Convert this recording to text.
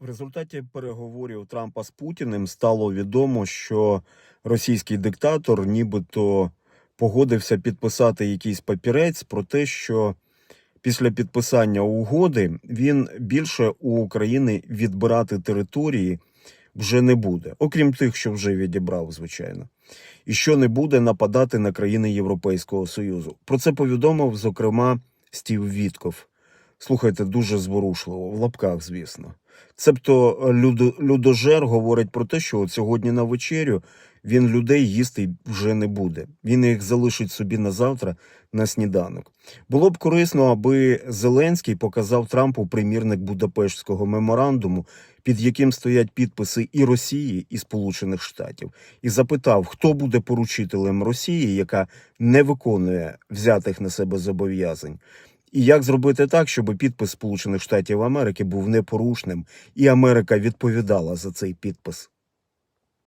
В результаті переговорів Трампа з Путіним стало відомо, що російський диктатор нібито погодився підписати якийсь папірець про те, що після підписання угоди він більше у України відбирати території вже не буде, окрім тих, що вже відібрав, звичайно, і що не буде нападати на країни Європейського Союзу. Про це повідомив, зокрема, Стів Вітков. Слухайте, дуже зворушливо, в лапках, звісно. Цебто людо, людожер говорить про те, що от сьогодні на вечерю він людей їсти вже не буде. Він їх залишить собі на завтра на сніданок. Було б корисно, аби Зеленський показав Трампу примірник Будапештського меморандуму, під яким стоять підписи і Росії, і Сполучених Штатів, і запитав, хто буде поручителем Росії, яка не виконує взятих на себе зобов'язань. І як зробити так, щоб підпис Сполучених Штатів Америки був непорушним, і Америка відповідала за цей підпис?